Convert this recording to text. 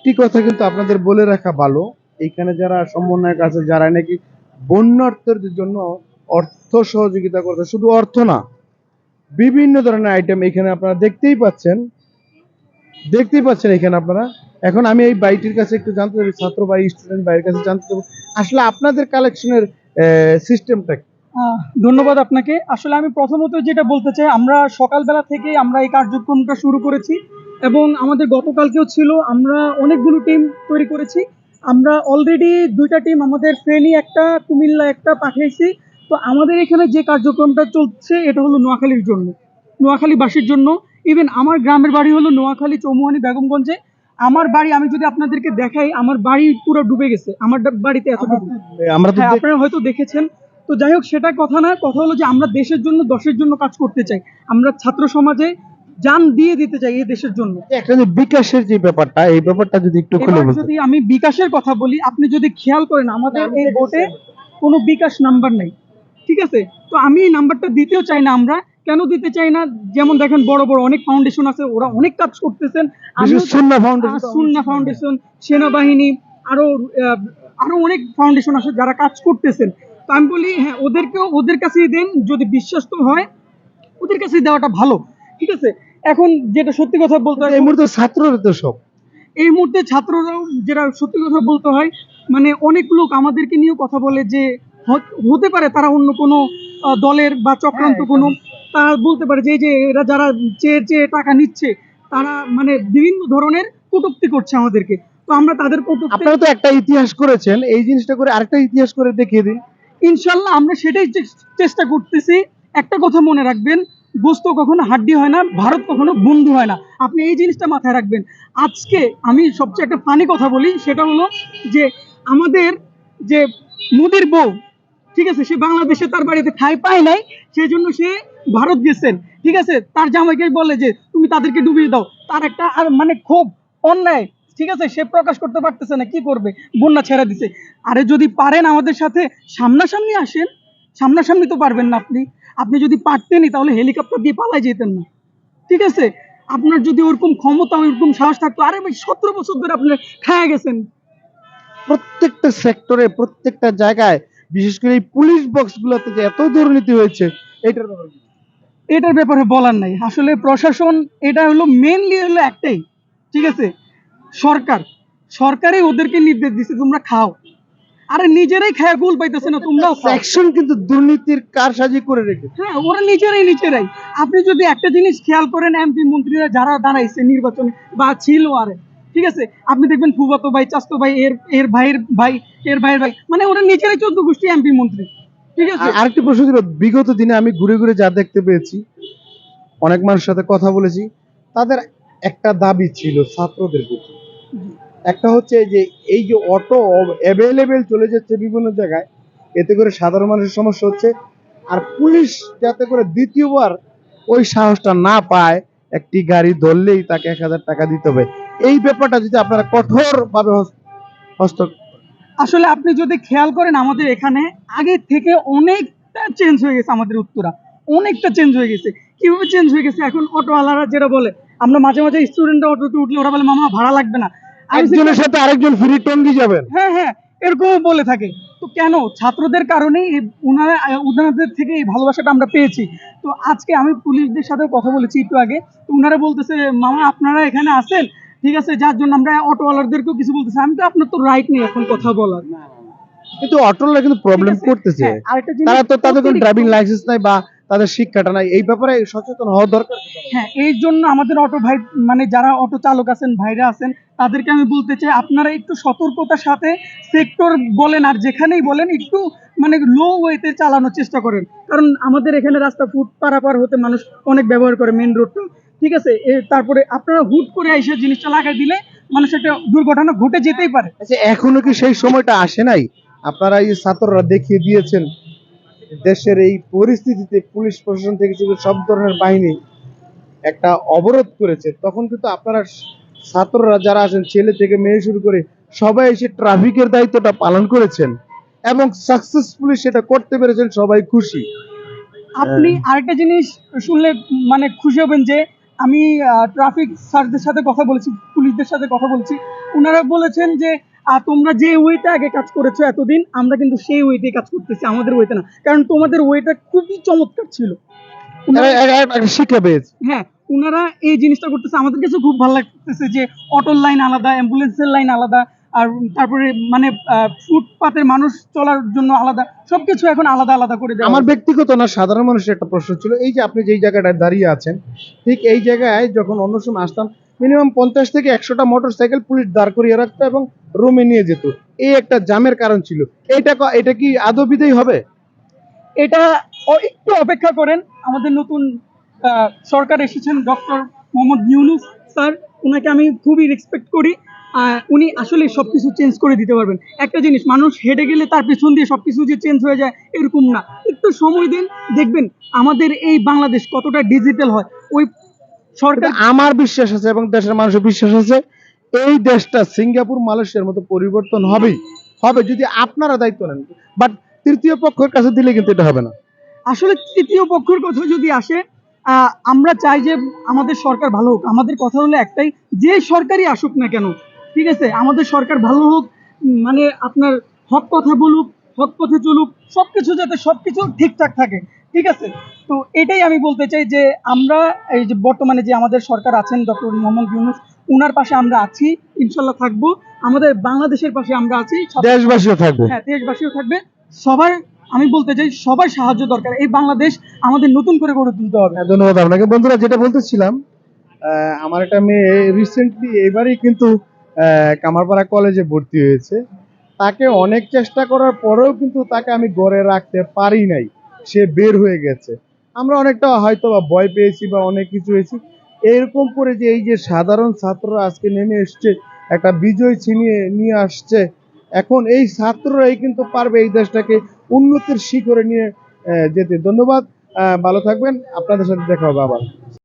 একটি কথা কিন্তু আপনাদের বলে রাখা ভালো। এখানে যারা সমন্বয়ক আছে যারা নাকি বন্যার্থীদের জন্য অর্থ সহযোগিতা করছে শুধু অর্থ না বিভিন্ন ধরনের আইটেম এখানে আপনারা দেখতেই পাচ্ছেন। দেখতেই পাচ্ছেন এখানে আপনারা। এখন আমি এই বাইটির কাছে একটু জানতে চাই ছাত্র বা স্টুডেন্ট বাইরের কাছে জানতে চাবো আসলে আপনাদের কালেকশনের সিস্টেমটা আহ, ধন্যবাদ আপনাকে। আসলে আমি প্রথমত যেটা বলতে চাই আমরা সকালবেলা থেকে আমরা এই কার্যক্রমটা শুরু করেছি। এবং আমাদের গতকালকেও ছিল আমরা অনেকগুলো টিম তৈরি করেছি। আমরা অলরেডি দুইটা টিম আমাদের ফেনী একটা কুমিল্লা একটা পাঠিয়েছি। তো আমাদের এখানে যে কার্যক্রমটা চলছে এটা হলো নোয়াখালীর জন্য নোয়াখালীবাসীর জন্য। ইভেন আমার গ্রামের বাড়ি হলো নোয়াখালী চৌমুহানি বেগমগঞ্জে। আমার বাড়ি আমি যদি আপনাদেরকে দেখাই আমার বাড়ি পুরো ডুবে গেছে। আমার বাড়িতে এতটুকু। আমরা তো হ্যাঁ আপনারা হয়তো দেখেছেন। তো যাই হোক সেটা কথা না কথা হলো যে আমরা দেশের জন্য দশের জন্য কাজ করতে চাই। আমরা ছাত্র সমাজে জান দিয়ে দিতে চাই এই দেশের জন্য। একটা যে বিকাশের যে ব্যাপারটা এই ব্যাপারটা যদি একটু খুলে এবার যদি আমি বিকাশের কথা বলি আপনি যদি খেয়াল করেন আমাদের এই বোটে কোনো বিকাশ নাম্বার নাই। ঠিক আছে? তো আমি এই নাম্বারটা দিতেও চাই না আমরা। কেন দিতে চাই না? যেমন দেখেন বড় বড় অনেক ফাউন্ডেশন আছে ওরা অনেক কাজ করতেছেন। সুন্না ফাউন্ডেশন সুন্না ফাউন্ডেশন সেনাবাহিনী আরও আরও অনেক ফাউন্ডেশন আছে যারা কাজ করতেছেন। তো আমি বলি হ্যাঁ ওদেরকেও ওদের কাছেই দেন। যদি বিশ্বাস্ত হয় ওদের কাছে দেওয়াটা ভালো। ঠিক আছে? এখন যেটা সত্যি কথা বলতে হয় এই মুহূর্তে ছাত্ররা তো সব। এই মুহূর্তে ছাত্ররাও যেটা সত্যি কথা বলতে হয় মানে অনেক লোক আমাদেরকে নিয়েও কথা বলে যে হতে পারে তারা অন্য কোনো দলের বা চক্রান্ত কোনো তারা বলতে পারে যে যে এরা যারা চেয়ে চেয়ে টাকা নিচ্ছে তারা মানে বিভিন্ন ধরনের কটূক্তি করছে আমাদেরকে। তো আমরা তাদের কটূক্তি আপনারা তো একটা ইতিহাস করেছেন এই জিনিসটা করে আরেকটা ইতিহাস করে দেখিয়ে দিন। ইনশাল্লাহ আমরা সেটাই চেষ্টা করতেছি। একটা কথা মনে রাখবেন গোস্ত কখনো হাড্ডি হয় না, ভারত কখনো বন্ধু হয় না। আপনি এই জিনিসটা মাথায় রাখবেন। আজকে আমি সবচেয়ে একটা ফানি কথা বলি, সেটা হলো যে আমাদের যে মুদির বউ, ঠিক আছে, সে বাংলাদেশে তার বাড়িতে খাই পায় নাই, সেই জন্য সে ভারত গেছেন। ঠিক আছে, তার জামাইকে বলে যে, তুমি তাদেরকে ডুবিয়ে দাও। তার একটা, আর মানে খুব অন্যায়, ঠিক আছে, সে প্রকাশ করতে পারতেছে না, কি করবে? বন্যা ছেড়ে দিছে। আরে যদি পারেন আমাদের সাথে, সামনাসামনি আসেন সামনাসামনি তো পারবেন না আপনি। আপনি যদি পারতেনই তাহলে হেলিকপ্টার দিয়ে পালাই যেতেন না। ঠিক আছে? আপনার যদি ওরকম ক্ষমতা ওরকম সাহস থাকতো আরে ভাই সতেরো বছর ধরে আপনি খায়া গেছেন। প্রত্যেকটা সেক্টরে প্রত্যেকটা জায়গায় বিশেষ করে এই পুলিশ বক্স গুলোতে যে এত দুর্নীতি হয়েছে এটার ব্যাপারে এটার ব্যাপারে বলার নাই। আসলে প্রশাসন এটা হলো মেনলি হলো একটাই। ঠিক আছে? সরকার। সরকারই ওদেরকে নির্দেশ দিছে তোমরা খাও। আরে নিজেরাই খায় গোল পাইতেছে না তোমরাও সেকশন কিন্তু দুর্নীতির কারসাজি করে রেখেছে। হ্যাঁ ওরা নিজেরাই নিজেরাই। আপনি যদি একটা জিনিস খেয়াল করেন এমপি মন্ত্রীরা যারা দাঁড়াইছে নির্বাচনে বা ছিল আরে ঠিক আছে? আপনি দেখবেন ফুবাতো ভাই চাস্তো ভাই এর এর ভাইয়ের ভাই এর ভাইয়ের ভাই মানে ওরা নিজেরাই চোদ্দ গোষ্ঠী এমপি মন্ত্রী ঠিক আছে? আর- আরেকটি প্রশ্ন ছিল বিগত দিনে আমি ঘুরে ঘুরে যা দেখতে পেয়েছি অনেক মানুষের সাথে কথা বলেছি তাদের একটা দাবি ছিল ছাত্রদের প্রতি। একটা হচ্ছে যে এই যে অটো অ্যাভেলেবেল চলে যাচ্ছে বিভিন্ন জায়গায়, এতে করে সাধারণ মানুষের সমস্যা হচ্ছে। আর পুলিশ যাতে করে দ্বিতীয়বার ওই সাহসটা না পায়, একটি গাড়ি ধরলেই তাকে এক হাজার টাকা দিতে হবে। এই ব্যাপারটা যদি আপনারা কঠোর ভাবে হস্ত, আসলে আপনি যদি খেয়াল করেন আমাদের এখানে, আগে থেকে অনেকটা চেঞ্জ হয়ে গেছে আমাদের উত্তরা। অনেকটা চেঞ্জ হয়ে গেছে। কীভাবে চেঞ্জ হয়ে গেছে? এখন অটোওয়ালারা যেটা বলে, আমরা মাঝে মাঝে স্টুডেন্টরা অটোতে উঠলে ওরা বলে, মামা, ভাড়া লাগবে না। একজনের সাথে আরেকজন ফ্রি টঙ্গি যাবেন। হ্যাঁ হ্যাঁ এরকমও বলে থাকে। তো কেন? ছাত্রদের কারণেই থেকে এই ভালোবাসাটা আমরা পেয়েছি। তো আজকে আমি পুলিশদের সাথে কথা বলেছি একটু আগে। তো উনারা বলতেছে মামা আপনারা এখানে আসেন। ঠিক আছে যার জন্য আমরা অটোওয়ালাদেরকেও কিছু বলতেছি। আমি তো আপনার তো রাইট নেই এখন কথা বলার। কিন্তু অটোলা কিন্তু প্রবলেম করতেছে। হ্যাঁ, আরেকটা জিনিস তারা তো তাদের কোনো ড্রাইভিং লাইসেন্স নাই বা তাদের শিক্ষাটা নাই। এই ব্যাপারে সচেতন হওয়া দরকার হ্যাঁ এই জন্য আমাদের অটো ভাই মানে যারা অটো চালক আছেন ভাইরা আছেন তাদেরকে আমি বলতে চাই আপনারা একটু সতর্কতার সাথে সেক্টর বলেন আর যেখানেই বলেন একটু মানে লো ওয়েতে চালানোর চেষ্টা করেন। কারণ আমাদের এখানে রাস্তা ফুট পারাপার হতে মানুষ অনেক ব্যবহার করে মেন রোডটা ঠিক আছে? তারপরে আপনারা হুট করে এসে জিনিসটা লাগাই দিলে মানুষ একটা দুর্ঘটনা ঘটে যেতেই পারে। আচ্ছা এখনও কি সেই সময়টা আসে নাই? আপনারা এই ছাত্ররা দেখিয়ে দিয়েছেন। দেশের এই পরিস্থিতিতে পুলিশ প্রশাসন থেকে শুধু সব ধরনের বাহিনী একটা অবরোধ করেছে তখন কিন্তু আপনারা ছাত্ররা যারা আছেন ছেলে থেকে মেয়ে শুরু করে সবাই এসে ট্রাফিকের দায়িত্বটা পালন করেছেন এবং সাকসেসফুলি সেটা করতে পেরেছেন সবাই খুশি। আপনি আরেকটা জিনিস শুনলে মানে খুশি হবেন যে আমি ট্রাফিক স্যারদের সাথে কথা বলেছি পুলিশদের সাথে কথা বলছি। ওনারা বলেছেন যে আহ, তোমরা যে ওয়েতে আগে কাজ করেছ এতদিন আমরা কিন্তু সেই ওয়েতে কাজ করতেছি আমাদের ওয়েতে না। কারণ তোমাদের ওয়েটা খুবই চমৎকার ছিল। শিক্ষা পেয়েছি। হ্যাঁ ওনারা এই জিনিসটা করতেছে। আমাদের কাছে খুব ভালো লাগতেছে যে অটোর লাইন আলাদা অ্যাম্বুলেন্সের লাইন আলাদা আর তারপরে মানে ফুটপাতের মানুষ চলার জন্য আলাদা সবকিছু এখন আলাদা আলাদা করে আমার ব্যক্তিগত না সাধারণ মানুষের একটা প্রশ্ন ছিল। এই যে আপনি যেই জায়গাটায় দাঁড়িয়ে আছেন ঠিক এই জায়গায় যখন অন্য সময় আসতাম মিনিমাম পঞ্চাশ থেকে একশোটা মোটর সাইকেল পুলিশ দাঁড় করিয়ে রাখতো এবং রুমে নিয়ে যেত। এই একটা জামের কারণ ছিল। এইটা ক- এটা কি আদৌ বিদেই হবে? এটা একটু অপেক্ষা করেন আমাদের নতুন সরকার এসেছেন ডক্টর মোহাম্মদ ইউনুস স্যার ওনাকে আমি খুবই রেসপেক্ট করি। আহ, উনি আসলে সবকিছু চেঞ্জ করে দিতে পারবেন। একটা জিনিস মানুষ হেঁটে গেলে তার পেছন দিয়ে সবকিছু যে চেঞ্জ হয়ে যায় এরকম না। একটু সময় দিন দেখবেন আমাদের এই বাংলাদেশ কতটা ডিজিটাল হয়। ওই সরকার আমার বিশ্বাস আছে এবং দেশের মানুষের বিশ্বাস আছে। এই দেশটা সিঙ্গাপুর, মালয়েশিয়ার মতো পরিবর্তন হবেই। হবে যদি আপনারা দায়িত্ব নেন। বাট তৃতীয় পক্ষের কাছে দিলে কিন্তু এটা হবে না। আসলে তৃতীয় পক্ষের কথা যদি আসে আমরা চাই যে আমাদের সরকার ভালো হোক। আমাদের কথা হলো একটাই, যে সরকারই আসুক না কেন, ঠিক আছে? আমাদের সরকার ভালো হোক মানে আপনার হক কথা বলুক, হক পথে চলুক, সবকিছু যাতে সবকিছু ঠিকঠাক থাকে, ঠিক আছে? তো এটাই আমি বলতে চাই যে আমরা, এই যে বর্তমানে যে আমাদের সরকার আছেন ডক্টর মোহাম্মদ ইউনুস উনার পাশে আমরা আছি ইনশাল্লাহ থাকব। আমাদের বাংলাদেশের পাশে আমরা আছি দেশবাসীও থাকবে। হ্যাঁ দেশবাসীও থাকবে। সবার আমি বলতে চাই সবার সাহায্য দরকার। এই বাংলাদেশ আমাদের নতুন করে গড়ে তুলতে হবে। হ্যাঁ, ধন্যবাদ আপনাকে। বন্ধুরা যেটা বলতেছিলাম আমার একটা মেয়ে রিসেন্টলি এবারই কিন্তু আহ, কামারপাড়া কলেজে ভর্তি হয়েছে। তাকে অনেক চেষ্টা করার পরেও কিন্তু তাকে আমি গড়ে রাখতে পারি নাই। সে বের হয়ে গেছে। আমরা অনেকটা হয়তো বা ভয় পেয়েছি বা অনেক কিছু হয়েছি। এরকম করে যে এই যে সাধারণ ছাত্ররা আজকে নেমে এসছে, একটা বিজয় ছিনিয়ে নিয়ে আসছে, এখন এই ছাত্ররাই কিন্তু পারবে এই দেশটাকে উন্নতির শিখরে নিয়ে যেতে। ধন্যবাদ ভালো থাকবেন। আপনাদের সাথে দেখা হবে আবার।